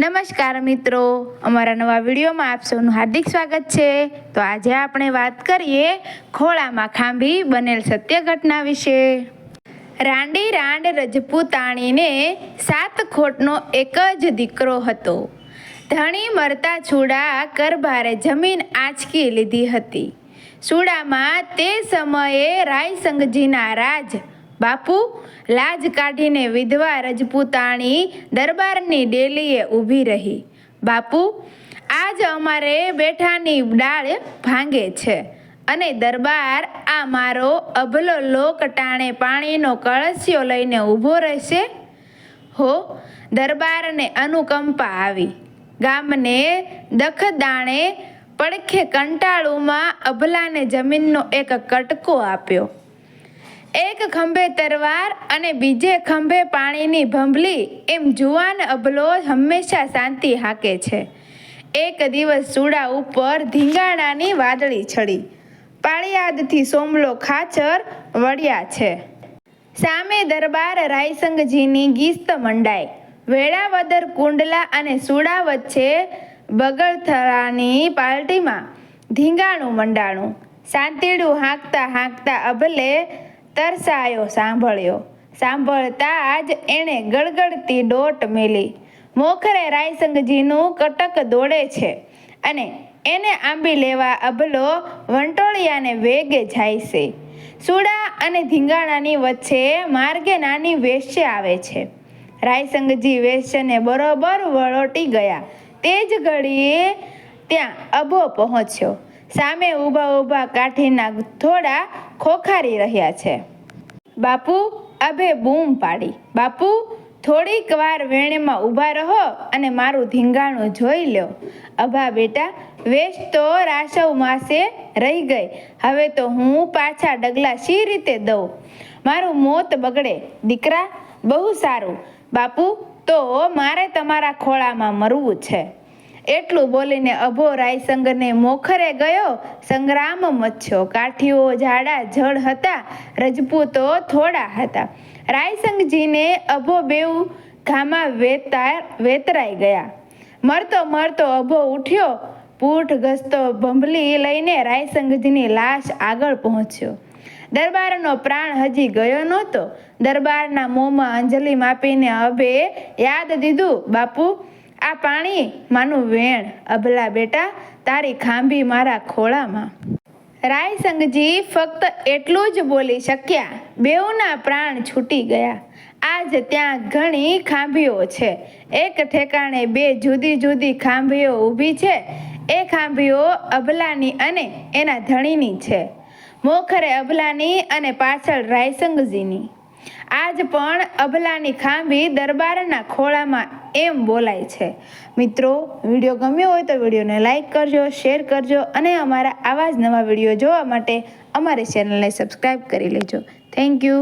નમસ્કાર મિત્રો. અમારા નવા વિડીયોમાં આપ સૌનું હાર્દિક સ્વાગત છે. તો આજે આપણે વાત કરીએ ખોળામાં ખાંભી બનેલ સત્ય ઘટના વિશે. રાંડી રાંડ રજપૂતાણીને સાત ખોટનો એક જ દીકરો હતો. ધણી મરતા છૂડા કરભારે જમીન આંચકી લીધી હતી. સુડામાં તે સમયે રાયસંગજીના રાજ બાપુ, લાજ કાઢીને વિધવા રજપૂતાણી દરબારની ડેલીએ ઊભી રહી. બાપુ, આજ અમારે બેઠાની ડાળ ભાંગે છે અને દરબાર આ મારો અભલો લોક ટાણે પાણીનો કળસિયો લઈને ઊભો રહેશે? હો, દરબારને અનુકંપા આવી. ગામને દખદાણે પડખે કંટાળુમાં અભલાને જમીનનો એક કટકો આપ્યો. એક ખંભે તરવાર અને બીજે ખંભે પાણીની ભંભલી એમ જુવાન અભલો હંમેશા શાંતિ હાકે છે. એક દિવસ સુડા ઉપર ધીંગાણાની વાદળી છડી. પાળિયાદથી સોમલો ખાચર વળ્યા છે. સામે દરબાર રાયસંગજીની ગીસ્ત મંડાઈ વેળાવદર કુંડલા અને સુડા વચ્ચે બગડથરાની પાર્ટીમાં ધીંગાણું મંડાણું. શાંતિડું હાંકતા હાંકતા અભલે તરસાયો સાંભળ્યો. સાંભળતા જ એણે ગળગળતી ડોટ મેલી. મોખરે રાયસંગજીનું કટક દોડે છે અને એને આંબી લેવા અભલો વંટોળિયાને વેગે જાય છે. સુડા અને ધીંગાણાની વચ્ચે માર્ગે નાની વેશ્ય આવે છે. રાયસંગજી વેશ્યને બરોબર વળોટી ગયા. તે જ ઘડીએ ત્યાં અભો પહોંચ્યો. સામે ઊભા ઊભા કાઠીના થોડા ખોખારી રહ્યા છે. બાપુ, અભે બૂમ પાડી. બાપુ, થોડીક વાર વેણેમાં ઊભા રહો અને મારું ધીંગાણું જોઈ લો અભા બેટા, વેશ તો રાસવ માસે રહી ગઈ. હવે તો હું પાછા ડગલા શી રીતે દઉં? મારું મોત બગડે. દીકરા, બહુ સારું. બાપુ, તો મારે તમારા ખોળામાં મરવું છે. એટલું બોલીને અભો રાયસંગને મોખરે ગયો. સંગ્રામ મચ્છો, કાઠીઓ જાડા, જળ હતા, રજપૂતો થોડા હતા. રાયસંગજીને અભો બેઉ ઘામાં વેતા વેતરાઈ ગયા. મરતો મરતો અભો ઉઠ્યો, પૂઠ ઘસતો ભંભલી લઈને રાયસંગજીની લાશ આગળ પહોંચ્યો. દરબારનો પ્રાણ હજી ગયો નહોતો. દરબારના મોંમાં અંજલિ માપીને અભે યાદ દીધું, બાપુ આ પાણી માનું વેણ અભલા બેટા, તારી ખાંભી મારા ખોળામાં. રાયસંગજી ફક્ત એટલું જ બોલી શક્યા, બેઉના પ્રાણ છૂટી ગયા. આજ ત્યાં ઘણી ખાંભીઓ છે. એક ઠેકાણે બે જુદી જુદી ખાંભીઓ ઊભી છે. એ ખાંભીઓ અભલાની અને એના ધણીની છે. મોખરે અભલાની અને પાછળ રાયસંગજીની આજ પણ અભલાની ખાંભી દરબારના ખોળામાં એમ બોલાય છે. મિત્રો, વીડિયો ગમ્યો હોય તો વિડીયોને લાઇક કરજો, શેર કરજો અને અમારા આવા જ નવા વીડિયો જોવા માટે અમારી ચેનલને સબસ્ક્રાઈબ કરી લેજો. Thank you.